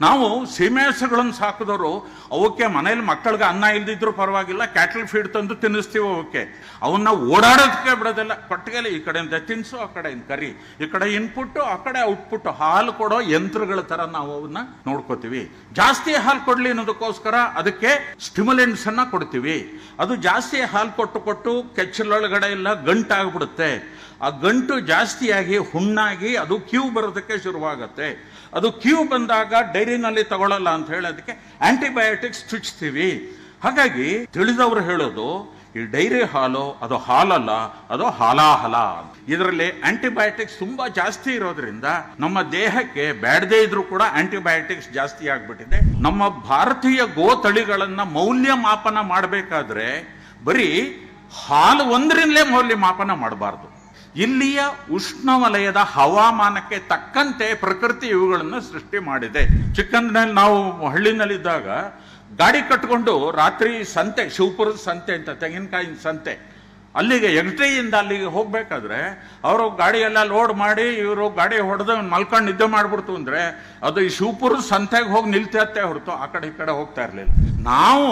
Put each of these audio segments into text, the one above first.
ನಾವು ಸೀಮೆಸಗಳನ್ನು ಸಾಕಿದವರು, ಅವಕ್ಕೆ ಮನೇಲಿ ಮಕ್ಕಳಿಗೆ ಅನ್ನ ಇಲ್ದಿದ್ರು ಪರವಾಗಿಲ್ಲ, ಕ್ಯಾಟಲ್ ಫೀಡ್ ತಂದು ತಿನ್ನಿಸ್ತೀವಿ ಅವಕ್ಕೆ. ಅವನ್ನ ಓಡಾಡೋದಕ್ಕೆ ಬಿಡೋದಿಲ್ಲ. ಕೊಟ್ಟಿಗೆಲ್ಲ ಈ ಕಡೆಯಿಂದ ತಿನ್ಸು, ಆ ಕಡೆಯಿಂದ ಕರಿ. ಈ ಕಡೆ ಇನ್ಪುಟ್ಟು ಆ ಕಡೆ ಔಟ್ಪುಟ್ ಹಾಲು ಕೊಡೋ ಯಂತ್ರಗಳ ಥರ ನಾವು ಅವನ್ನ ನೋಡ್ಕೋತೀವಿ. ಜಾಸ್ತಿ ಹಾಲು ಕೊಡಲಿ ಅನ್ನೋದಕ್ಕೋಸ್ಕರ ಅದಕ್ಕೆ ಸ್ಟಿಮುಲೆಂಟ್ಸ್ ಅನ್ನ ಕೊಡ್ತೀವಿ. ಅದು ಜಾಸ್ತಿ ಹಾಲು ಕೊಟ್ಟು ಕೊಟ್ಟು ಕೆಚ್ಚಲೊಳಗಡೆ ಎಲ್ಲ ಗಂಟಾಗ್ಬಿಡುತ್ತೆ. ಆ ಗಂಟು ಜಾಸ್ತಿಯಾಗಿ, ಹುಣ್ಣಾಗಿ ಅದು ಕ್ಯೂ ಬರೋದಕ್ಕೆ ಶುರುವಾಗುತ್ತೆ. ಅದು ಕ್ಯೂ ಬಂದಾಗ ಡೈರಿನಲ್ಲಿ ತಗೊಳ್ಳಲ್ಲ ಅಂತ ಹೇಳಿ ಅದಕ್ಕೆ ಆಂಟಿಬಯೋಟಿಕ್ಸ್ ಚುಚ್ತೀವಿ. ಹಾಗಾಗಿ ತಿಳಿದವರು ಹೇಳೋದು, ಈ ಡೈರಿ ಹಾಲು ಅದು ಹಾಲಲ್ಲ, ಅದು ಹಾಲಾಹಲ ಇದರಲ್ಲಿ ಆಂಟಿಬಯೋಟಿಕ್ಸ್ ತುಂಬಾ ಜಾಸ್ತಿ ಇರೋದ್ರಿಂದ ನಮ್ಮ ದೇಹಕ್ಕೆ ಬ್ಯಾಡದೇ ಇದ್ರೂ ಕೂಡ ಆಂಟಿಬಯೋಟಿಕ್ಸ್ ಜಾಸ್ತಿ ಆಗ್ಬಿಟ್ಟಿದೆ. ನಮ್ಮ ಭಾರತೀಯ ಗೋ ತಳಿಗಳನ್ನ ಮೌಲ್ಯಮಾಪನ ಮಾಡಬೇಕಾದ್ರೆ ಬರೀ ಹಾಲು ಒಂದರಿಂದಲೇ ಮೌಲ್ಯಮಾಪನ ಮಾಡಬಾರ್ದು. ಇಲ್ಲಿಯ ಉಷ್ಣವಲಯದ ಹವಾಮಾನಕ್ಕೆ ತಕ್ಕಂತೆ ಪ್ರಕೃತಿ ಇವುಗಳನ್ನು ಸೃಷ್ಟಿ ಮಾಡಿದೆ. ಚಿಕ್ಕಂದಿನಲ್ಲಿ ನಾವು ಹಳ್ಳಿನಲ್ಲಿದ್ದಾಗ ಗಾಡಿ ಕಟ್ಕೊಂಡು ರಾತ್ರಿ ಸಂತೆ, ಶಿವಪುರದ ಸಂತೆ ಅಂತ, ತೆಂಗಿನಕಾಯಿನ ಸಂತೆ, ಅಲ್ಲಿಗೆ ಎಗಟೆಯಿಂದ ಅಲ್ಲಿಗೆ ಹೋಗ್ಬೇಕಾದ್ರೆ ಅವರು ಗಾಡಿ ಎಲ್ಲ ಲೋಡ್ ಮಾಡಿ ಇವರು ಗಾಡಿ ಹೊಡೆದು ಮಲ್ಕೊಂಡು ನಿದ್ದೆ ಮಾಡ್ಬಿಡ್ತು ಅಂದರೆ ಅದು ಈ ಶಿವಪುರದ ಸಂತೆಗೆ ಹೋಗಿ ನಿಲ್ತತ್ತೆ ಹೊರತು ಆ ಕಡೆ ಈ ಕಡೆ ಹೋಗ್ತಾ ಇರಲಿಲ್ಲ. ನಾವು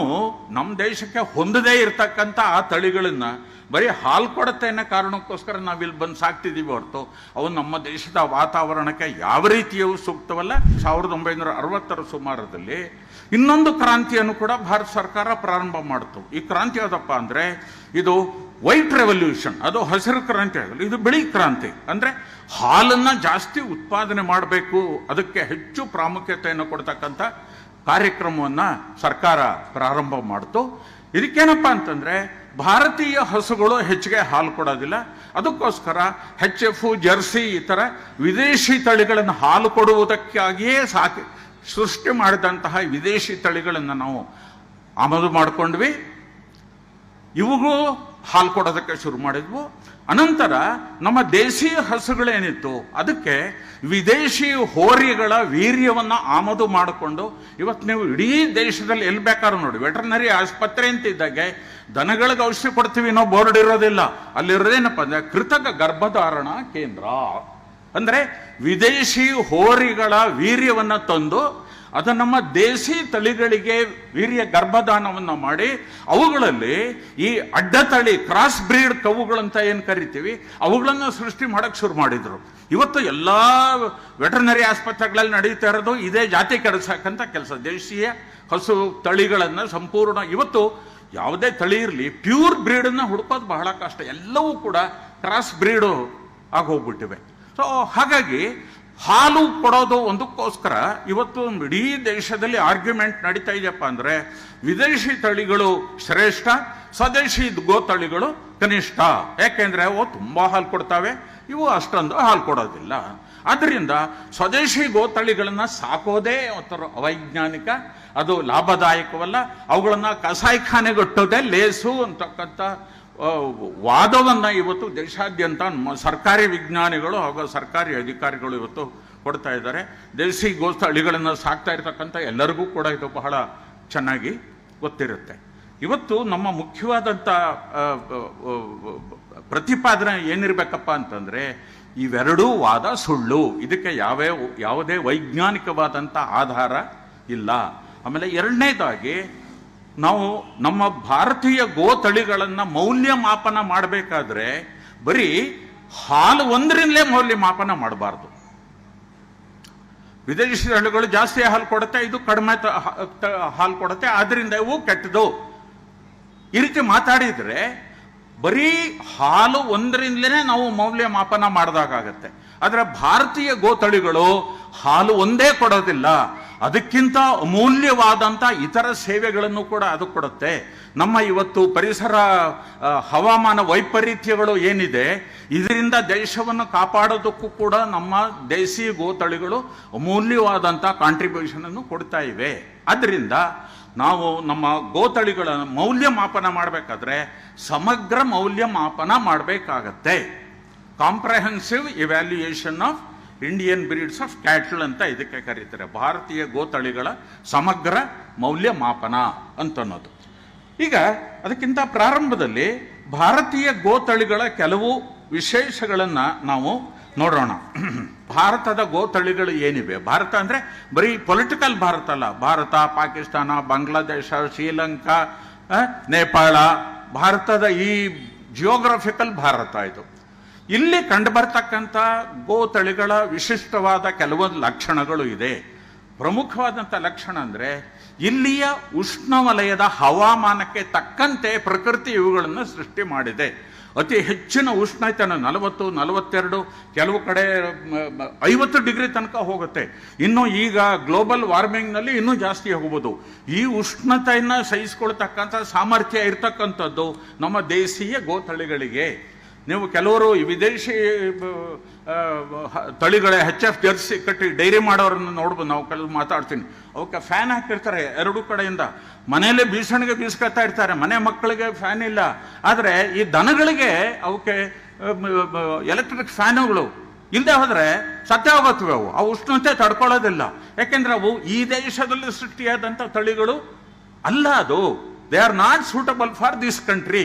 ನಮ್ಮ ದೇಶಕ್ಕೆ ಹೊಂದದೇ ಇರತಕ್ಕಂಥ ಆ ತಳಿಗಳನ್ನ ಬರೀ ಹಾಲು ಕೊಡುತ್ತೆ ಅನ್ನೋ ಕಾರಣಕ್ಕೋಸ್ಕರ ನಾವಿಲ್ಲಿ ಬಂದು ಸಾಕ್ತಿದ್ದೀವಿ ಹೊರತು. ಅವು ನಮ್ಮ ದೇಶದ ವಾತಾವರಣಕ್ಕೆ ಯಾವ ರೀತಿಯವು ಸೂಕ್ತವಲ್ಲ. ಸಾವಿರದ ಒಂಬೈನೂರ ಅರವತ್ತರ ಸುಮಾರದಲ್ಲಿ ಇನ್ನೊಂದು ಕ್ರಾಂತಿಯನ್ನು ಕೂಡ ಭಾರತ ಸರ್ಕಾರ ಪ್ರಾರಂಭ ಮಾಡಿತು. ಈ ಕ್ರಾಂತಿ ಯಾವುದಪ್ಪ ಅಂದರೆ ಇದು ವೈಟ್ ರೆವಲ್ಯೂಷನ್, ಅದು ಹಸಿರು ಕ್ರಾಂತಿ ಆಗಲಿ, ಇದು ಬಿಳಿ ಕ್ರಾಂತಿ. ಅಂದರೆ ಹಾಲನ್ನು ಜಾಸ್ತಿ ಉತ್ಪಾದನೆ ಮಾಡಬೇಕು, ಅದಕ್ಕೆ ಹೆಚ್ಚು ಪ್ರಾಮುಖ್ಯತೆಯನ್ನು ಕೊಡ್ತಕ್ಕಂಥ ಕಾರ್ಯಕ್ರಮವನ್ನು ಸರ್ಕಾರ ಪ್ರಾರಂಭ ಮಾಡಿತು. ಇದಕ್ಕೇನಪ್ಪ ಅಂತಂದರೆ ಭಾರತೀಯ ಹಸುಗಳು ಹೆಚ್ಚಿಗೆ ಹಾಲು ಕೊಡೋದಿಲ್ಲ. ಅದಕ್ಕೋಸ್ಕರ ಹೆಚ್ ಎಫ್, ಜರ್ಸಿ ಈ ಥರ ವಿದೇಶಿ ತಳಿಗಳನ್ನು ಹಾಲು ಕೊಡುವುದಕ್ಕಾಗಿಯೇ ಸಾಕಿ ಸೃಷ್ಟಿ ಮಾಡಿದಂತಹ ವಿದೇಶಿ ತಳಿಗಳನ್ನು ನಾವು ಆಮದು ಮಾಡಿಕೊಂಡ್ವಿ. ಇವುಗೂ ಹಾಲು ಕೊಡೋದಕ್ಕೆ ಶುರು ಮಾಡಿದ್ವು. ಅನಂತರ ನಮ್ಮ ದೇಶೀಯ ಹಸುಗಳೇನಿತ್ತು, ಅದಕ್ಕೆ ವಿದೇಶಿ ಹೋರಿಗಳ ವೀರ್ಯವನ್ನು ಆಮದು ಮಾಡಿಕೊಂಡು, ಇವತ್ತು ನೀವು ಇಡೀ ದೇಶದಲ್ಲಿ ಎಲ್ಲಿ ಬೇಕಾದ್ರೂ ನೋಡಿ, ವೆಟರ್ನರಿ ಆಸ್ಪತ್ರೆ ಅಂತ ಇದ್ದಾಗೆ ದನಗಳಿಗೆ ಔಷಧಿ ಕೊಡ್ತೀವಿ ಅನ್ನೋ ಬೋರ್ಡ್ ಇರೋದಿಲ್ಲ. ಅಲ್ಲಿರೋದೇನಪ್ಪ ಅಂದ್ರೆ ಕೃತಕ ಗರ್ಭಧಾರಣ ಕೇಂದ್ರ. ಅಂದರೆ ವಿದೇಶಿ ಹೋರಿಗಳ ವೀರ್ಯವನ್ನು ತಂದು ಅದು ನಮ್ಮ ದೇಸಿ ತಳಿಗಳಿಗೆ ವೀರ್ಯ ಗರ್ಭದಾನವನ್ನು ಮಾಡಿ ಅವುಗಳಲ್ಲಿ ಈ ಅಡ್ಡತಳಿ ಕ್ರಾಸ್ ಬ್ರೀಡ್ ಕವುಗಳಂತ ಏನು ಕರಿತೀವಿ, ಅವುಗಳನ್ನು ಸೃಷ್ಟಿ ಮಾಡೋಕ್ಕೆ ಶುರು ಮಾಡಿದರು. ಇವತ್ತು ಎಲ್ಲ ವೆಟರ್ನರಿ ಆಸ್ಪತ್ರೆಗಳಲ್ಲಿ ನಡೀತಾ ಇರೋದು ಇದೇ ಜಾತಿ ಕೆಡಿಸಕ್ಕಂಥ ಕೆಲಸ. ದೇಶೀಯ ಹಸು ತಳಿಗಳನ್ನು ಸಂಪೂರ್ಣ ಇವತ್ತು ಯಾವುದೇ ತಳಿ ಇರಲಿ ಪ್ಯೂರ್ ಬ್ರೀಡನ್ನು ಹುಡುಕೋದು ಬಹಳ ಕಷ್ಟ. ಎಲ್ಲವೂ ಕೂಡ ಕ್ರಾಸ್ ಬ್ರೀಡು ಆಗೋಗ್ಬಿಟ್ಟಿವೆ ಸೊ ಹಾಗಾಗಿ ಹಾಲು ಕೊಡೋದು ಒಂದಕ್ಕೋಸ್ಕರ ಇವತ್ತು ಇಡೀ ದೇಶದಲ್ಲಿ ಆರ್ಗ್ಯುಮೆಂಟ್ ನಡೀತಾ ಇದೆಯಪ್ಪ ಅಂದರೆ ವಿದೇಶಿ ತಳಿಗಳು ಶ್ರೇಷ್ಠ, ಸ್ವದೇಶಿ ಗೋ ತಳಿಗಳು ಕನಿಷ್ಠ. ಯಾಕೆಂದರೆ ಅವು ತುಂಬ ಹಾಲು ಕೊಡ್ತಾವೆ, ಇವು ಅಷ್ಟೊಂದು ಹಾಲು ಕೊಡೋದಿಲ್ಲ. ಆದ್ದರಿಂದ ಸ್ವದೇಶಿ ಗೋ ತಳಿಗಳನ್ನ ಸಾಕೋದೇ ಒಂಥರ ಅವೈಜ್ಞಾನಿಕ, ಅದು ಲಾಭದಾಯಕವಲ್ಲ. ಅವುಗಳನ್ನು ಕಸಾಯಿಖಾನೆಗಟ್ಟೋದೇ ಲೇಸು ಅಂತಕ್ಕಂಥ ವಾದವನ್ನ ಇವತ್ತು ದೇಶಾದ್ಯಂತ ಸರ್ಕಾರಿ ವಿಜ್ಞಾನಿಗಳು ಹಾಗೂ ಸರ್ಕಾರಿ ಅಧಿಕಾರಿಗಳು ಇವತ್ತು ಕೊಡ್ತಾ ಇದ್ದಾರೆ. ದೇಸಿ ಗೋಸ್ಥಳಿಗಳನ್ನು ಸಾಕ್ತಾ ಇರ್ತಕ್ಕಂಥ ಎಲ್ಲರಿಗೂ ಕೂಡ ಇದು ಬಹಳ ಚೆನ್ನಾಗಿ ಗೊತ್ತಿರುತ್ತೆ. ಇವತ್ತು ನಮ್ಮ ಮುಖ್ಯವಾದಂಥ ಪ್ರತಿಪಾದನೆ ಏನಿರಬೇಕಪ್ಪ ಅಂತಂದರೆ, ಇವೆರಡೂ ವಾದ ಸುಳ್ಳು. ಇದಕ್ಕೆ ಯಾವೇ, ಯಾವುದೇ ವೈಜ್ಞಾನಿಕವಾದಂಥ ಆಧಾರ ಇಲ್ಲ. ಆಮೇಲೆ ಎರಡನೇದಾಗಿ ನಾವು ನಮ್ಮ ಭಾರತೀಯ ಗೋ ತಳಿಗಳನ್ನ ಮೌಲ್ಯಮಾಪನ ಮಾಡಬೇಕಾದ್ರೆ ಬರೀ ಹಾಲು ಒಂದರಿಂದಲೇ ಮೌಲ್ಯಮಾಪನ ಮಾಡಬಾರ್ದು. ವಿದೇಶಿ ತಳಿಗಳು ಜಾಸ್ತಿ ಹಾಲು ಕೊಡುತ್ತೆ, ಇದು ಕಡಿಮೆ ಹಾಲು ಕೊಡುತ್ತೆ, ಆದ್ರಿಂದ ಇವು ಕೆಟ್ಟದು. ಈ ರೀತಿ ಮಾತಾಡಿದರೆ ಬರೀ ಹಾಲು ಒಂದರಿಂದಲೇ ನಾವು ಮೌಲ್ಯಮಾಪನ ಮಾಡಿದಾಗತ್ತೆ ಆದರೆ ಭಾರತೀಯ ಗೋತಳಿಗಳು ಹಾಲು ಒಂದೇ ಕೊಡೋದಿಲ್ಲ. ಅದಕ್ಕಿಂತ ಅಮೂಲ್ಯವಾದಂಥ ಇತರ ಸೇವೆಗಳನ್ನು ಕೂಡ ಅದು ಕೊಡುತ್ತೆ. ನಮ್ಮ ಇವತ್ತು ಪರಿಸರ ಹವಾಮಾನ ವೈಪರೀತ್ಯಗಳು ಏನಿದೆ, ಇದರಿಂದ ದೇಶವನ್ನು ಕಾಪಾಡೋದಕ್ಕೂ ಕೂಡ ನಮ್ಮ ದೇಸಿ ಗೋತಳಿಗಳು ಅಮೂಲ್ಯವಾದಂಥ ಕಾಂಟ್ರಿಬ್ಯೂಷನ್ ಅನ್ನು ಕೊಡ್ತಾ ಇವೆ. ಆದ್ದರಿಂದ ನಾವು ನಮ್ಮ ಗೋತಳಿಗಳ ಮೌಲ್ಯಮಾಪನ ಮಾಡಬೇಕಾದ್ರೆ ಸಮಗ್ರ ಮೌಲ್ಯಮಾಪನ ಮಾಡಬೇಕಾಗತ್ತೆ. Comprehensive evaluation of Indian breeds of cattle ಅಂತ ಇದಕ್ಕೆ ಕರೀತಾರೆ. ಭಾರತೀಯ ಗೋತಳಿಗಳ ಸಮಗ್ರ ಮೌಲ್ಯಮಾಪನ ಅಂತನ್ನೋದು. ಈಗ ಅದಕ್ಕಿಂತ ಪ್ರಾರಂಭದಲ್ಲಿ ಭಾರತೀಯ ಗೋತಳಿಗಳ ಕೆಲವು ವಿಶೇಷಗಳನ್ನ ನಾವು ನೋಡೋಣ. ಭಾರತದ ಗೋತಳಿಗಳು ಏನಿವೆ? ಭಾರತ ಅಂದ್ರೆ ಬರೀ ಪೊಲಿಟಿಕಲ್ ಭಾರತ ಅಲ್ಲ. ಭಾರತ, ಪಾಕಿಸ್ತಾನ, ಬಾಂಗ್ಲಾದೇಶ, ಶ್ರೀಲಂಕಾ ನೇಪಾಳ, ಭಾರತದ ಈ ಜಿಯೋಗ್ರಫಿಕಲ್ ಭಾರತ ಇದು. ಇಲ್ಲಿ ಕಂಡುಬರ್ತಕ್ಕಂಥ ಗೋ ತಳಿಗಳ ವಿಶಿಷ್ಟವಾದ ಕೆಲವೊಂದು ಲಕ್ಷಣಗಳು ಇದೆ. ಪ್ರಮುಖವಾದಂಥ ಲಕ್ಷಣ ಅಂದರೆ ಇಲ್ಲಿಯ ಉಷ್ಣವಲಯದ ಹವಾಮಾನಕ್ಕೆ ತಕ್ಕಂತೆ ಪ್ರಕೃತಿ ಇವುಗಳನ್ನು ಸೃಷ್ಟಿ ಮಾಡಿದೆ. ಅತಿ ಹೆಚ್ಚಿನ ಉಷ್ಣತೆಯನ್ನು ನಲವತ್ತು, ನಲವತ್ತೆರಡು, ಕೆಲವು ಕಡೆ ಐವತ್ತು ಡಿಗ್ರಿ ತನಕ ಹೋಗುತ್ತೆ. ಇನ್ನು ಈಗ ಗ್ಲೋಬಲ್ ವಾರ್ಮಿಂಗ್ನಲ್ಲಿ ಇನ್ನೂ ಜಾಸ್ತಿ ಹೋಗ್ಬೋದು. ಈ ಉಷ್ಣತೆಯನ್ನು ಸಹಿಸ್ಕೊಳ್ತಕ್ಕಂಥ ಸಾಮರ್ಥ್ಯ ಇರತಕ್ಕಂಥದ್ದು ನಮ್ಮ ದೇಶೀಯ ಗೋತಳಿಗಳಿಗೆ. ನೀವು ಕೆಲವರು ವಿದೇಶಿ ತಳಿಗಳ ಹೆಚ್ ಎಫ್ ಜರ್ಸಿ ಕಟ್ಟಿ ಡೈರಿ ಮಾಡೋರನ್ನ ನೋಡ್ಬೋದು, ನಾವು ಕೆಲವು ಮಾತಾಡ್ತೀನಿ. ಅವಕ್ಕೆ ಫ್ಯಾನ್ ಹಾಕಿರ್ತಾರೆ ಎರಡು ಕಡೆಯಿಂದ. ಮನೆಯಲ್ಲೇ ಬೀಸಣಿಗೆ ಬೀಸ್ಕೊಳ್ತಾ ಇರ್ತಾರೆ, ಮನೆ ಮಕ್ಕಳಿಗೆ ಫ್ಯಾನ್ ಇಲ್ಲ. ಆದರೆ ಈ ದನಗಳಿಗೆ ಅವಕ್ಕೆ ಎಲೆಕ್ಟ್ರಿಕ್ ಫ್ಯಾನುಗಳು ಇಲ್ಲದೆ ಹೋದರೆ ಸತ್ಯ ಹೋಗುತ್ತವೆ ಅವು. ಆ ಉಷ್ಣತೆ ತಡ್ಕೊಳ್ಳೋದಿಲ್ಲ. ಯಾಕೆಂದ್ರೆ ಅವು ಈ ದೇಶದಲ್ಲಿ ಸೃಷ್ಟಿಯಾದಂಥ ತಳಿಗಳು ಅಲ್ಲ ಅದು. They are not suitable for this country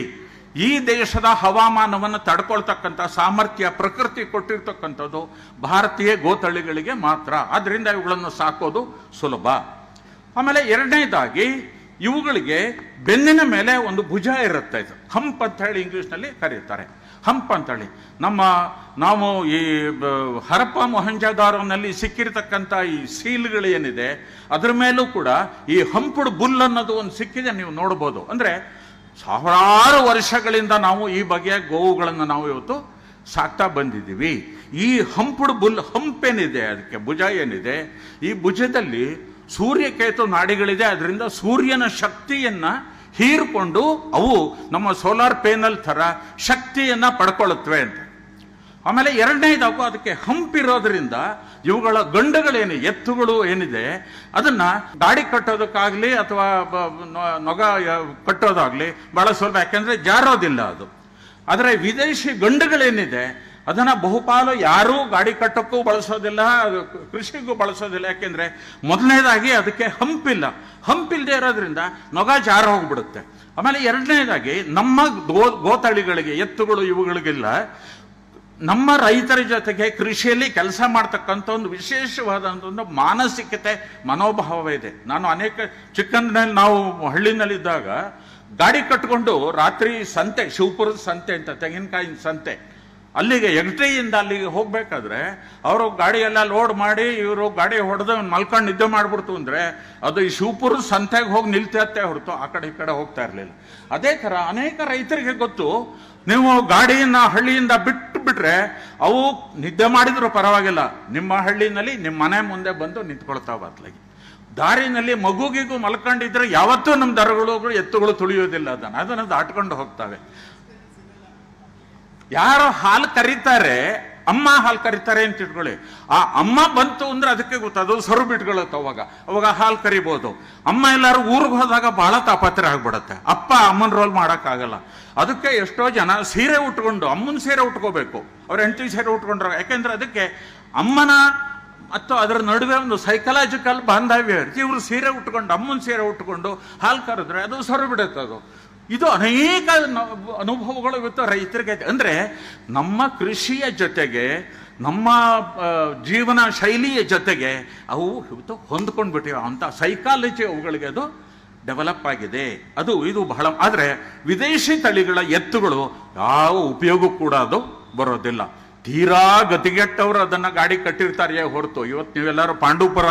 ಈ ದೇಶದ ಹವಾಮಾನವನ್ನು ತಡ್ಕೊಳ್ತಕ್ಕಂಥ ಸಾಮರ್ಥ್ಯ, ಪ್ರಕೃತಿ ಕೊಟ್ಟಿರ್ತಕ್ಕಂಥದ್ದು ಭಾರತೀಯ ಗೋತಳಿಗಳಿಗೆ ಮಾತ್ರ. ಅದರಿಂದ ಇವುಗಳನ್ನು ಸಾಕೋದು ಸುಲಭ. ಆಮೇಲೆ ಎರಡನೇದಾಗಿ ಇವುಗಳಿಗೆ ಬೆನ್ನಿನ ಮೇಲೆ ಒಂದು ಭುಜ ಇರುತ್ತೆ ಇದು. ಹಂಪ್ ಅಂತ ಹೇಳಿ ಇಂಗ್ಲೀಷ್ನಲ್ಲಿ ಕರೀತಾರೆ. ಹಂಪ್ ಅಂತೇಳಿ. ನಮ್ಮ, ನಾವು ಈ ಹರಪ್ಪ ಮೊಹಂಜಾದಾರನಲ್ಲಿ ಸಿಕ್ಕಿರತಕ್ಕಂಥ ಈ ಸೀಲ್ಗಳು ಏನಿದೆ, ಅದರ ಮೇಲೂ ಕೂಡ ಈ ಹಂಪುಡ್ ಬುಲ್ ಅನ್ನೋದು ಒಂದು ಸಿಕ್ಕಿದೆ, ನೀವು ನೋಡ್ಬೋದು. ಅಂದ್ರೆ ಸಾವಿರಾರು ವರ್ಷಗಳಿಂದ ನಾವು ಈ ಬಗೆಯ ಗೋವುಗಳನ್ನು ನಾವು ಇವತ್ತು ಸಾಕ್ತಾ ಬಂದಿದ್ದೀವಿ. ಈ ಹಂಪುಡ್ ಬುಲ್ ಹಂಪ್ ಏನಿದೆ ಅದಕ್ಕೆ ಭುಜ ಏನಿದೆ, ಈ ಭುಜದಲ್ಲಿ ಸೂರ್ಯಕೇತು ನಾಡಿಗಳಿದೆ, ಅದರಿಂದ ಸೂರ್ಯನ ಶಕ್ತಿಯನ್ನು ಹೀರಿಕೊಂಡು ಅವು ನಮ್ಮ ಸೋಲಾರ್ ಪೇನಲ್ ಥರ ಶಕ್ತಿಯನ್ನು ಪಡ್ಕೊಳ್ಳುತ್ತವೆ ಅಂತ. ಆಮೇಲೆ ಎರಡನೇದಾಗು ಅದಕ್ಕೆ ಹಂಪಿರೋದ್ರಿಂದ ಇವುಗಳ ಗಂಡುಗಳೇನು, ಎತ್ತುಗಳು ಏನಿದೆ, ಅದನ್ನ ಗಾಡಿ ಕಟ್ಟೋದಕ್ಕಾಗ್ಲಿ ಅಥವಾ ನೊಗ ಕಟ್ಟೋದಾಗ್ಲಿ ಬಹಳ ಸ್ವಲ್ಪ ಯಾಕೆಂದ್ರೆ ಜಾರೋದಿಲ್ಲ ಅದು. ಆದರೆ ವಿದೇಶಿ ಗಂಡುಗಳೇನಿದೆ, ಅದನ್ನ ಬಹುಪಾಲು ಯಾರೂ ಗಾಡಿ ಕಟ್ಟೋಕ್ಕೂ ಬಳಸೋದಿಲ್ಲ ಕೃಷಿಗೂ ಬಳಸೋದಿಲ್ಲ, ಯಾಕೆಂದ್ರೆ ಮೊದಲನೇದಾಗಿ ಅದಕ್ಕೆ ಹಂಪಿಲ್ಲ ಹಂಪಿಲ್ಲದೆ ಇರೋದ್ರಿಂದ ನೊಗ ಜಾರ ಹೋಗ್ಬಿಡುತ್ತೆ. ಆಮೇಲೆ ಎರಡನೇದಾಗಿ ನಮ್ಮ ಗೋ, ಗೋತಳಿಗಳಿಗೆ, ಎತ್ತುಗಳು ಇವುಗಳಿಗೆಲ್ಲ ನಮ್ಮ ರೈತರ ಜೊತೆಗೆ ಕೃಷಿಯಲ್ಲಿ ಕೆಲಸ ಮಾಡ್ತಕ್ಕಂಥ ಒಂದು ವಿಶೇಷವಾದಂಥ ಒಂದು ಮಾನಸಿಕತೆ ಮನೋಭಾವ ಇದೆ. ನಾನು ಅನೇಕ ಚಿಕ್ಕಂದಿನಲ್ಲಿ ನಾವು ಹಳ್ಳಿನಲ್ಲಿದ್ದಾಗ ಗಾಡಿ ಕಟ್ಕೊಂಡು ರಾತ್ರಿ ಸಂತೆ, ಶಿವಪುರದ ಸಂತೆ ಅಂತ, ತೆಂಗಿನಕಾಯಿನ ಸಂತೆ, ಅಲ್ಲಿಗೆ ಎಗ್ಟ್ರಿಯಿಂದ ಅಲ್ಲಿಗೆ ಹೋಗಬೇಕಾದ್ರೆ ಅವರು ಗಾಡಿಯೆಲ್ಲ ಲೋಡ್ ಮಾಡಿ ಇವರು ಗಾಡಿ ಹೊಡೆದು ಮಲ್ಕೊಂಡು ನಿದ್ದೆ ಮಾಡಿಬಿಡ್ತು ಅಂದರೆ ಅದು ಈ ಶಿವಪುರದ ಸಂತೆಗೆ ಹೋಗಿ ನಿಲ್ತತ್ತೆ ಹೊರತು ಆ ಕಡೆ ಈ ಕಡೆ ಹೋಗ್ತಾ ಇರಲಿಲ್ಲ. ಅದೇ ಥರ ಅನೇಕ ರೈತರಿಗೆ ಗೊತ್ತು, ನೀವು ಗಾಡಿಯನ್ನು ಹಳ್ಳಿಯಿಂದ ಬಿಟ್ಟು ಬಿಟ್ರೆ ಅವು ನಿದ್ದೆ ಮಾಡಿದ್ರು ಪರವಾಗಿಲ್ಲ. ನಿಮ್ಮ ಹಳ್ಳಿನಲ್ಲಿ ನಿಮ್ಮ ಮನೆ ಮುಂದೆ ಬಂದು ನಿಂತ್ಕೊಳ್ತಾವ ಅತ್ಲಾಗಿ ದಾರಿನಲ್ಲಿ ಮಗುಗಿಗೂ ಮಲ್ಕೊಂಡಿದ್ರೆ ಯಾವತ್ತೂ ನಮ್ಮ ದರಗಳು ಎತ್ತುಗಳು ತುಳಿಯೋದಿಲ್ಲ ಅದನ್ನು. ಅದನ್ನು ದಾಟ್ಕೊಂಡು ಹೋಗ್ತವೆ. ಯಾರು ಹಾಲು ಕರೀತಾರೆ ಅಮ್ಮ ಹಾಲು ಕರಿತಾರೆ ಅಂತ ಇಟ್ಕೊಳ್ಳಿ. ಆ ಅಮ್ಮ ಬಂತು ಅಂದ್ರೆ ಅದಕ್ಕೆ ಗೊತ್ತದು ಸರು ಬಿಟ್ಕೊಳ್ಳುತ್ತೆ ಅವಾಗ. ಅವಾಗ ಹಾಲು ಕರಿಬೋದು. ಅಮ್ಮ ಎಲ್ಲರೂ ಊರಿಗೆ ಹೋದಾಗ ಬಹಳ ತಾಪತ್ರೆ ಆಗ್ಬಿಡತ್ತೆ. ಅಪ್ಪ ಅಮ್ಮನ ರೋಲ್ ಮಾಡೋಕ್ಕಾಗಲ್ಲ. ಅದಕ್ಕೆ ಎಷ್ಟೋ ಜನ ಸೀರೆ ಉಟ್ಕೊಂಡು, ಅಮ್ಮನ ಸೀರೆ ಉಟ್ಕೋಬೇಕು. ಅವ್ರ ಹೆಂಡತಿ ಸೀರೆ ಉಟ್ಕೊಂಡ್ರೆ. ಯಾಕೆಂದ್ರೆ ಅದಕ್ಕೆ ಅಮ್ಮನ ಮತ್ತು ಅದರ ನಡುವೆ ಒಂದು ಸೈಕಲಾಜಿಕಲ್ ಬಾಂಧವ್ಯ ಇರುತ್ತೆ. ಇವರು ಸೀರೆ ಉಟ್ಕೊಂಡು, ಅಮ್ಮನ ಸೀರೆ ಉಟ್ಕೊಂಡು ಹಾಲು ಕರೆದ್ರೆ ಅದು ಸರು ಬಿಡುತ್ತೆ ಅದು. ಇದು ಅನೇಕ ಅನುಭವಗಳು ಇವತ್ತು ರೈತರಿಗೆ ಅಂದರೆ ನಮ್ಮ ಕೃಷಿಯ ಜೊತೆಗೆ, ನಮ್ಮ ಜೀವನ ಶೈಲಿಯ ಜೊತೆಗೆ ಅವು ಇವತ್ತು ಹೊಂದ್ಕೊಂಡ್ಬಿಟ್ಟಿವೆ. ಅಂತ ಸೈಕಾಲಜಿ ಅವುಗಳಿಗೆ ಅದು ಡೆವಲಪ್ ಆಗಿದೆ. ಅದು, ಇದು ಬಹಳ, ಆದರೆ ವಿದೇಶಿ ತಳಿಗಳ ಎತ್ತುಗಳು ಯಾವ ಉಪಯೋಗ ಕೂಡ ಅದು ಬರೋದಿಲ್ಲ. ತೀರಾ ಗತಿಗೆಟ್ಟವರು ಅದನ್ನ ಗಾಡಿ ಕಟ್ಟಿರ್ತಾರೆ ಹೊರತು. ಇವತ್ತು ನೀವೆಲ್ಲರೂ ಪಾಂಡೂಪುರ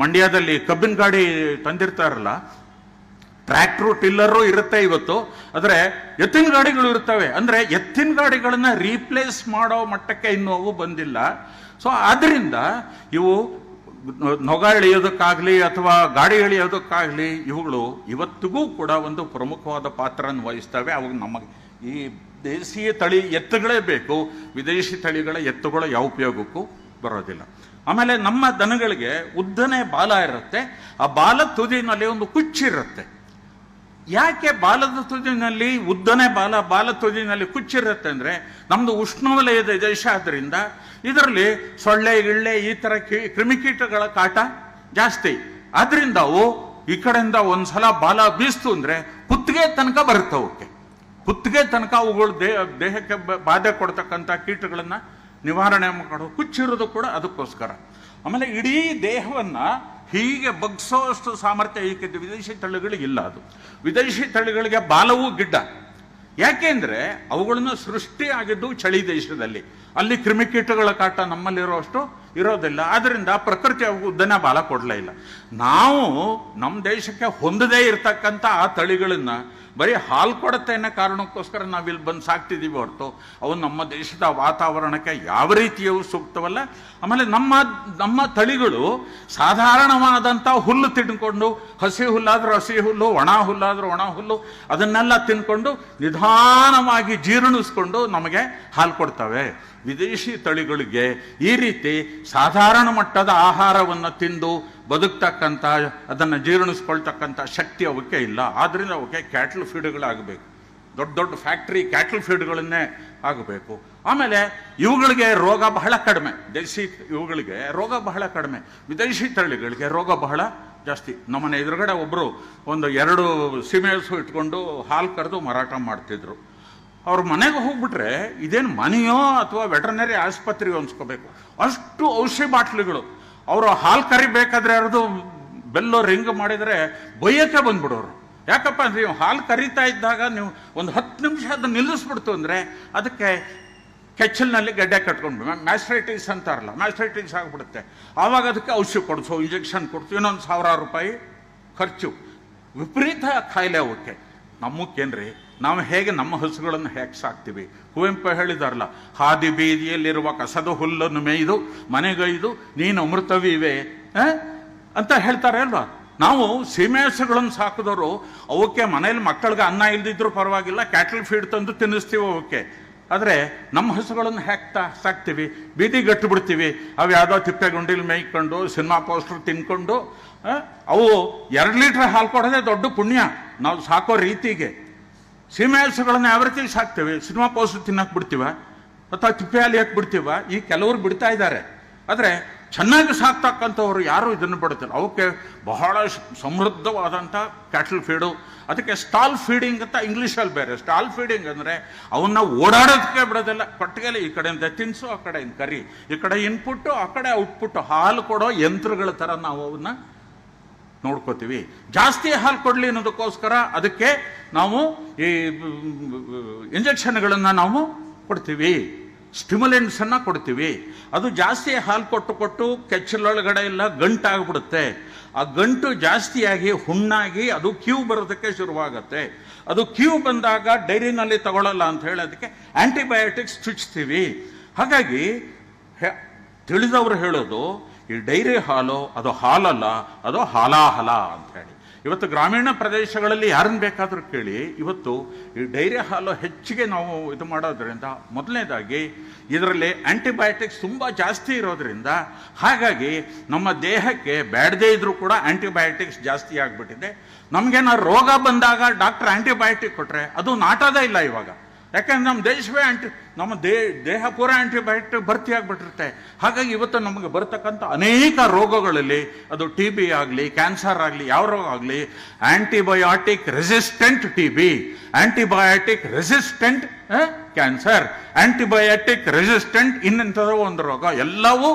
ಮಂಡ್ಯದಲ್ಲಿ ಕಬ್ಬಿನ ಗಾಡಿ ತಂದಿರ್ತಾರಲ್ಲ ಟ್ರ್ಯಾಕ್ಟ್ರು, ಟಿಲ್ಲರು ಇರುತ್ತೆ ಇವತ್ತು. ಆದರೆ ಎತ್ತಿನ ಗಾಡಿಗಳು ಇರ್ತವೆ ಅಂದರೆ ಎತ್ತಿನ ಗಾಡಿಗಳನ್ನು ರೀಪ್ಲೇಸ್ ಮಾಡೋ ಮಟ್ಟಕ್ಕೆ ಇನ್ನೂ ಅವು ಬಂದಿಲ್ಲ. ಸೊ ಆದ್ದರಿಂದ ಇವು ನೊಗ ಎಳೆಯೋದಕ್ಕಾಗಲಿ ಅಥವಾ ಗಾಡಿ ಎಳೆಯೋದಕ್ಕಾಗಲಿ ಇವುಗಳು ಇವತ್ತಿಗೂ ಕೂಡ ಒಂದು ಪ್ರಮುಖವಾದ ಪಾತ್ರವನ್ನು ವಹಿಸ್ತವೆ. ಅವು ನಮಗೆ ಈ ದೇಶೀಯ ತಳಿ ಎತ್ತುಗಳೇ ಬೇಕು. ವಿದೇಶಿ ತಳಿಗಳ ಎತ್ತುಗಳು ಯಾವ ಉಪಯೋಗಕ್ಕೂ ಬರೋದಿಲ್ಲ. ಆಮೇಲೆ ನಮ್ಮ ದನಗಳಿಗೆ ಉದ್ದನೆ ಬಾಲ ಇರುತ್ತೆ. ಆ ಬಾಲ ತುದಿನಲ್ಲಿ ಒಂದು ಕುಚ್ಚಿರುತ್ತೆ ಯಾಕೆ ಬಾಲದ ತುದಿನಲ್ಲಿ ಉದ್ದನೆ ಬಾಲ ಬಾಲ ತುದಿನಲ್ಲಿ ಕುಚ್ಚಿರುತ್ತೆ ಅಂದರೆ ನಮ್ಮದು ಉಷ್ಣವಲಯದ ದೇಶ ಆದ್ದರಿಂದ ಇದರಲ್ಲಿ ಸೊಳ್ಳೆ ಗಿಳ್ಳೆ ಈ ಥರ ಕ್ರಿಮಿಕೀಟಗಳ ಕಾಟ ಜಾಸ್ತಿ. ಆದ್ದರಿಂದ ಅವು ಈ ಕಡೆಯಿಂದ ಒಂದ್ಸಲ ಬಾಲ ಬೀಸ್ತು ಅಂದರೆ ಕುತ್ತಿಗೆ ತನಕ ಬರುತ್ತೆ ಅವಕ್ಕೆ. ಕುತ್ತಿಗೆ ತನಕ ಅವುಗಳು ದೇಹ ದೇಹಕ್ಕೆ ಬಾಧೆ ಕೊಡ್ತಕ್ಕಂಥ ಕೀಟಗಳನ್ನು ನಿವಾರಣೆ ಮಾಡೋದು ಕುಚ್ಚಿರೋದು ಕೂಡ ಅದಕ್ಕೋಸ್ಕರ. ಆಮೇಲೆ ಇಡೀ ದೇಹವನ್ನ ಹೀಗೆ ಬಗ್ಸೋಷ್ಟು ಸಾಮರ್ಥ್ಯ ಈಗಿದ್ದು ವಿದೇಶಿ ತಳಿಗಳಿಗೆ ಇಲ್ಲ ಅದು. ವಿದೇಶಿ ತಳಿಗಳಿಗೆ ಬಾಲವೂ ಗಿಡ್ಡ. ಯಾಕೆಂದರೆ ಅವುಗಳನ್ನು ಸೃಷ್ಟಿಯಾಗಿದ್ದು ಚಳಿ ದೇಶದಲ್ಲಿ. ಅಲ್ಲಿ ಕ್ರಿಮಿಕೀಟಗಳ ಕಾಟ ನಮ್ಮಲ್ಲಿರೋಷ್ಟು ಇರೋದಿಲ್ಲ. ಆದ್ದರಿಂದ ಪ್ರಕೃತಿ ಅವು ಉದ್ದನ ಬಾಲ ಕೊಡಲೇ ಇಲ್ಲ. ನಾವು ನಮ್ಮ ದೇಶಕ್ಕೆ ಹೊಂದದೇ ಇರತಕ್ಕಂಥ ಆ ತಳಿಗಳನ್ನ ಬರೀ ಹಾಲು ಕೊಡುತ್ತೆ ಅನ್ನೋ ಕಾರಣಕ್ಕೋಸ್ಕರ ನಾವಿಲ್ಲಿ ಬಂದು ಸಾಕ್ತಿದ್ದೀವಿ ಹೊರತು. ಅವು ನಮ್ಮ ದೇಶದ ವಾತಾವರಣಕ್ಕೆ ಯಾವ ರೀತಿಯೂ ಸೂಕ್ತವಲ್ಲ. ಆಮೇಲೆ ನಮ್ಮ ನಮ್ಮ ತಳಿಗಳು ಸಾಧಾರಣವಾದಂಥ ಹುಲ್ಲು ತಿನ್ಕೊಂಡು ಹಸಿ ಹುಲ್ಲಾದರೂ ಹಸಿ ಹುಲ್ಲು, ಒಣ ಹುಲ್ಲಾದರೂ ಒಣ ಹುಲ್ಲು, ಅದನ್ನೆಲ್ಲ ತಿನ್ಕೊಂಡು ನಿಧಾನವಾಗಿ ಜೀರ್ಣಿಸ್ಕೊಂಡು ನಮಗೆ ಹಾಲು ಕೊಡ್ತವೆ. ವಿದೇಶಿ ತಳಿಗಳಿಗೆ ಈ ರೀತಿ ಸಾಧಾರಣ ಮಟ್ಟದ ಆಹಾರವನ್ನು ತಿಂದು ಬದುಕ್ತಕ್ಕಂಥ, ಅದನ್ನು ಜೀರ್ಣಿಸ್ಕೊಳ್ತಕ್ಕಂಥ ಶಕ್ತಿ ಅವಕ್ಕೆ ಇಲ್ಲ. ಆದ್ದರಿಂದ ಅವಕ್ಕೆ ಕ್ಯಾಟ್ಲ್ ಫೀಡ್ಗಳಾಗಬೇಕು. ದೊಡ್ಡ ದೊಡ್ಡ ಫ್ಯಾಕ್ಟ್ರಿ ಕ್ಯಾಟ್ಲ್ ಫೀಡ್ಗಳನ್ನೇ ಆಗಬೇಕು. ಆಮೇಲೆ ಇವುಗಳಿಗೆ ರೋಗ ಬಹಳ ಕಡಿಮೆ. ದೇಶಿ ಇವುಗಳಿಗೆ ರೋಗ ಬಹಳ ಕಡಿಮೆ. ವಿದೇಶಿ ತಳಿಗಳಿಗೆ ರೋಗ ಬಹಳ ಜಾಸ್ತಿ. ನಮ್ಮನೆ ಎದುರುಗಡೆ ಒಬ್ಬರು ಒಂದು ಎರಡು ಸೀಮೆ ಇಟ್ಕೊಂಡು ಹಾಲು ಕರೆದು ಮಾರಾಟ ಮಾಡ್ತಿದ್ರು. ಅವ್ರ ಮನೆಗೆ ಹೋಗ್ಬಿಟ್ರೆ ಇದೇನು ಮನೆಯೋ ಅಥವಾ ವೆಟರ್ನರಿ ಆಸ್ಪತ್ರೆಗೆ ಅನ್ಸ್ಕೋಬೇಕು. ಅಷ್ಟು ಔಷಧಿ ಬಾಟ್ಲಿಗಳು. ಅವರು ಹಾಲು ಕರಿಬೇಕಾದ್ರೆ ಯಾರ್ದು ಬೆಲ್ಲೋ ರಿಂಗ್ ಮಾಡಿದರೆ ಬೈಯಕ್ಕೆ ಬಂದ್ಬಿಡೋರು. ಯಾಕಪ್ಪ ಅಂದರೆ ನೀವು ಹಾಲು ಕರಿತಾ ಇದ್ದಾಗ ನೀವು ಒಂದು ಹತ್ತು ನಿಮಿಷ ಅದನ್ನು ನಿಲ್ಲಿಸ್ಬಿಡ್ತು ಅಂದರೆ ಅದಕ್ಕೆ ಕೆಚ್ಚಲ್ನಲ್ಲಿ ಗಡ್ಡೆ ಕಟ್ಕೊಂಡು ಮ್ಯಾಸ್ಟ್ರೈಟಿಸ್ ಅಂತಾರಲ್ಲ, ಮ್ಯಾಸ್ಟ್ರೈಟಿಸ್ ಆಗಿಬಿಡುತ್ತೆ. ಆವಾಗ ಅದಕ್ಕೆ ಔಷಧಿ ಕೊಡಿಸು, ಇಂಜೆಕ್ಷನ್ ಕೊಡ್ತು ಇನ್ನೊಂದು ಸಾವಿರಾರು ರೂಪಾಯಿ ಖರ್ಚು. ವಿಪರೀತ ಕಾಯಿಲೆ ಅವಕ್ಕೆ. ನಮ್ಮಕ್ಕೇನ್ರಿ ನಾವು ಹೇಗೆ ನಮ್ಮ ಹಸುಗಳನ್ನು ಹೇಗೆ ಸಾಕ್ತೀವಿ? ಕುವೆಂಪು ಹೇಳಿದಾರಲ್ಲ, ಹಾದಿ ಬೀದಿಯಲ್ಲಿರುವ ಕಸದ ಹುಲ್ಲನ್ನು ಮೇಯ್ದು, ಮನೆಗೈದು, ನೀನು ಅಮೃತವಿವೆ? ಅಂತ ಹೇಳ್ತಾರೆ ಅಲ್ವಾ? ನಾವು ಸೀಮೆ ಹಸುಗಳನ್ನು ಸಾಕಿದವರು, ಅವಕ್ಕೆ ಮನೆಯಲ್ಲಿ ಮಕ್ಕಳಿಗೆ ಅನ್ನ ಇಲ್ದಿದ್ರು ಪರವಾಗಿಲ್ಲ, ಕ್ಯಾಟಲ್ ಫೀಡ್ ತಂದು ತಿನ್ನಿಸ್ತೀವಿ ಅವಕ್ಕೆ? ಆದರೆ ನಮ್ಮ ಹಸುಗಳನ್ನು ಹಾಕ್ತಾ ಸಾಕ್ತೀವಿ? ಬೀದಿ ಗಟ್ಟು ಬಿಡ್ತೀವಿ ಅವು ಯಾವುದೋ ತಿಪ್ಪೆ ಗುಂಡಿಲಿ ಮೇಯ್ಕೊಂಡು, ಸಿನಿಮಾ ಪೋಸ್ಟರ್ ತಿನ್ಕೊಂಡು ಅವು ಎರಡು ಲೀಟ್ರ್ ಹಾಲು ಕೊಡೋದೇ ದೊಡ್ಡ ಪುಣ್ಯ. ನಾವು ಸಾಕೋ ರೀತಿಗೆ. ಸೀಮೆ ಹಸುಗಳನ್ನ ಯಾವ ರೀತಿ ಸಾಕ್ತೇವೆ. ಸಿನಿಮಾ ಪೋಸ್ಟ್ ತಿನ್ನಕ್ಕೆ ಬಿಡ್ತೀವ? ಅಥವಾ ತಿಪ್ಪೆ ಹಾಕಿ ಬಿಡ್ತೀವ? ಈ ಕೆಲವರು ಬಿಡ್ತಾ ಇದ್ದಾರೆ. ಆದರೆ ಚೆನ್ನಾಗಿ ಸಾಕ್ತಕ್ಕಂಥವ್ರು ಯಾರು ಇದನ್ನು ಬಿಡುತ್ತಿಲ್ಲ ಅವಕ್ಕೆ ಬಹಳ ಸಮೃದ್ಧವಾದಂಥ ಕ್ಯಾಟಲ್ ಫೀಡು ಅದಕ್ಕೆ ಸ್ಟಾಲ್ ಫೀಡಿಂಗ್ ಅಂತ ಇಂಗ್ಲೀಷಲ್ಲಿ ಬೇರೆ. ಸ್ಟಾಲ್ ಫೀಡಿಂಗ್ ಅಂದರೆ ಅವನ್ನ ಓಡಾಡೋದಕ್ಕೆ ಬಿಡೋದಿಲ್ಲ. ಕೊಟ್ಟಿಗೆಲ್ಲ ಈ ಕಡೆಯಿಂದ ತಿನ್ಸು, ಆ ಕಡೆಯಿಂದ ಕರಿ. ಈ ಕಡೆ ಇನ್ಪುಟ್ಟು ಆ ಕಡೆ ಔಟ್ಪುಟ್ಟು ಹಾಲು ಕೊಡೋ ಯಂತ್ರಗಳ ಥರ ನಾವು ಅವನ್ನ ನೋಡ್ಕೋತೀವಿ. ಜಾಸ್ತಿ ಹಾಲು ಕೊಡಲಿ ಅನ್ನೋದಕ್ಕೋಸ್ಕರ ಅದಕ್ಕೆ ನಾವು ಈ ಇಂಜೆಕ್ಷನ್ಗಳನ್ನು ನಾವು ಕೊಡ್ತೀವಿ. ಸ್ಟಿಮುಲೆಂಟ್ಸನ್ನು ಕೊಡ್ತೀವಿ. ಅದು ಜಾಸ್ತಿ ಹಾಲು ಕೊಟ್ಟು ಕೊಟ್ಟು ಕೆಚ್ಚಲೊಳಗಡೆ ಎಲ್ಲ ಗಂಟಾಗ್ಬಿಡುತ್ತೆ. ಆ ಗಂಟು ಜಾಸ್ತಿಯಾಗಿ ಹುಣ್ಣಾಗಿ ಅದು ಕ್ಯೂ ಬರೋದಕ್ಕೆ ಶುರುವಾಗುತ್ತೆ. ಅದು ಕ್ಯೂ ಬಂದಾಗ ಡೈರಿನಲ್ಲಿ ತಗೊಳ್ಳಲ್ಲ ಅಂತ ಹೇಳಿ ಅದಕ್ಕೆ ಆಂಟಿಬಯೋಟಿಕ್ಸ್ ಚುಚ್ತೀವಿ. ಹಾಗಾಗಿ ತಿಳಿದವರು ಹೇಳೋದು ಈ ಡೈರಿ ಹಾಲು ಅದು ಹಾಲಲ್ಲ, ಅದು ಹಾಲಾಹಲ ಅಂತ ಹೇಳಿ. ಇವತ್ತು ಗ್ರಾಮೀಣ ಪ್ರದೇಶಗಳಲ್ಲಿ ಯಾರನ್ನು ಬೇಕಾದರೂ ಕೇಳಿ, ಇವತ್ತು ಈ ಡೈರಿ ಹಾಲು ಹೆಚ್ಚಿಗೆ ನಾವು ಇದು ಮಾಡೋದ್ರಿಂದ ಮೊದಲನೇದಾಗಿ ಇದರಲ್ಲಿ ಆ್ಯಂಟಿಬಯೋಟಿಕ್ಸ್ ತುಂಬ ಜಾಸ್ತಿ ಇರೋದ್ರಿಂದ ಹಾಗಾಗಿ ನಮ್ಮ ದೇಹಕ್ಕೆ ಬೇಡದೇ ಇದ್ರೂ ಕೂಡ ಆ್ಯಂಟಿಬಯೋಟಿಕ್ಸ್ ಜಾಸ್ತಿ ಆಗಿಬಿಟ್ಟಿದೆ. ನಮಗೇನಾದ್ರು ರೋಗ ಬಂದಾಗ ಡಾಕ್ಟರ್ ಆ್ಯಂಟಿಬಯೋಟಿಕ್ ಕೊಟ್ಟರೆ ಅದು ನಾಟೋದೇ ಇಲ್ಲ ಇವಾಗ. ಯಾಕಂದ್ರೆ ನಮ್ಮ ದೇಶವೇ ಆಂಟಿ ನಮ್ಮ ದೇ, ದೇಹ ಪೂರ ಆ್ಯಂಟಿಬಯೋಟಿಕ್ ಭರ್ತಿ ಆಗಿಬಿಟ್ಟಿರುತ್ತೆ. ಹಾಗಾಗಿ ಇವತ್ತು ನಮಗೆ ಬರತಕ್ಕಂಥ ಅನೇಕ ರೋಗಗಳಲ್ಲಿ, ಅದು ಟಿ ಬಿ ಆಗಲಿ ಕ್ಯಾನ್ಸರ್ ಆಗಲಿ, ಯಾವ ರೋಗ ಆಗಲಿ antibiotic resistant T B antibiotic resistant cancer antibiotic resistant ಇನ್ನಂಥದ್ದು ಒಂದು ರೋಗ, ಎಲ್ಲವೂ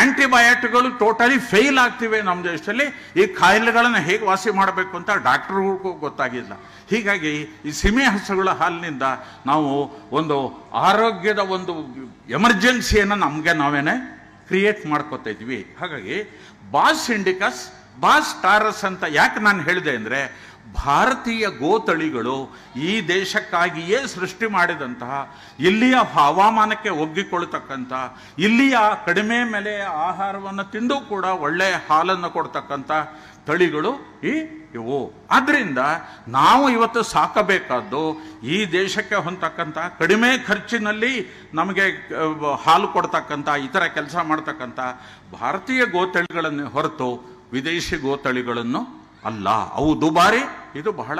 ಆಂಟಿಬಯೋಟಿಕ್ಗಳು ಟೋಟಲಿ ಫೇಲ್ ಆಗ್ತಿವೆ ನಮ್ಮ ದೇಶದಲ್ಲಿ. ಈ ಕಾಯಿಲೆಗಳನ್ನು ಹೇಗೆ ವಾಸಿ ಮಾಡಬೇಕು ಅಂತ ಡಾಕ್ಟರ್ಗಳಿಗೂ ಗೊತ್ತಾಗಿಲ್ಲ. ಹೀಗಾಗಿ ಈ ಸಿಮೆ ಹಸುಗಳ ಹಾಲಿನಿಂದ ನಾವು ಒಂದು ಆರೋಗ್ಯದ ಒಂದು ಎಮರ್ಜೆನ್ಸಿಯನ್ನು ನಮಗೆ ನಾವೇನೆ ಕ್ರಿಯೇಟ್ ಮಾಡ್ಕೋತಾ ಇದ್ವಿ ಹಾಗಾಗಿ ಬಾಸ್ ಇಂಡಿಕಸ್, ಬಾಸ್ ಟಾರಸ್ ಅಂತ ಯಾಕೆ ನಾನು ಹೇಳಿದೆ ಅಂದರೆ ಭಾರತೀಯ ಗೋತಳಿಗಳು ಈ ದೇಶಕ್ಕಾಗಿಯೇ ಸೃಷ್ಟಿ ಮಾಡಿದಂತಹ ಇಲ್ಲಿಯ ಹವಾಮಾನಕ್ಕೆ ಒಗ್ಗಿಕೊಳ್ತಕ್ಕಂಥ, ಇಲ್ಲಿಯ ಕಡಿಮೆ ಬೆಲೆಯ ಆಹಾರವನ್ನು ತಿಂದು ಕೂಡ ಒಳ್ಳೆಯ ಹಾಲನ್ನು ಕೊಡ್ತಕ್ಕಂಥ ತಳಿಗಳು ಈ ಇವು. ಆದ್ದರಿಂದ ನಾವು ಇವತ್ತು ಸಾಕಬೇಕಾದ್ದು ಈ ದೇಶಕ್ಕೆ ಹೊಂದತಕ್ಕಂಥ, ಕಡಿಮೆ ಖರ್ಚಿನಲ್ಲಿ ನಮಗೆ ಹಾಲು ಕೊಡ್ತಕ್ಕಂಥ, ಇತರ ಕೆಲಸ ಮಾಡ್ತಕ್ಕಂಥ ಭಾರತೀಯ ಗೋತಳಿಗಳನ್ನು ಹೊರತು ವಿದೇಶಿ ಗೋತಳಿಗಳನ್ನು ಅಲ್ಲ ಅವು ದುಬಾರಿ ಇದು ಬಹಳ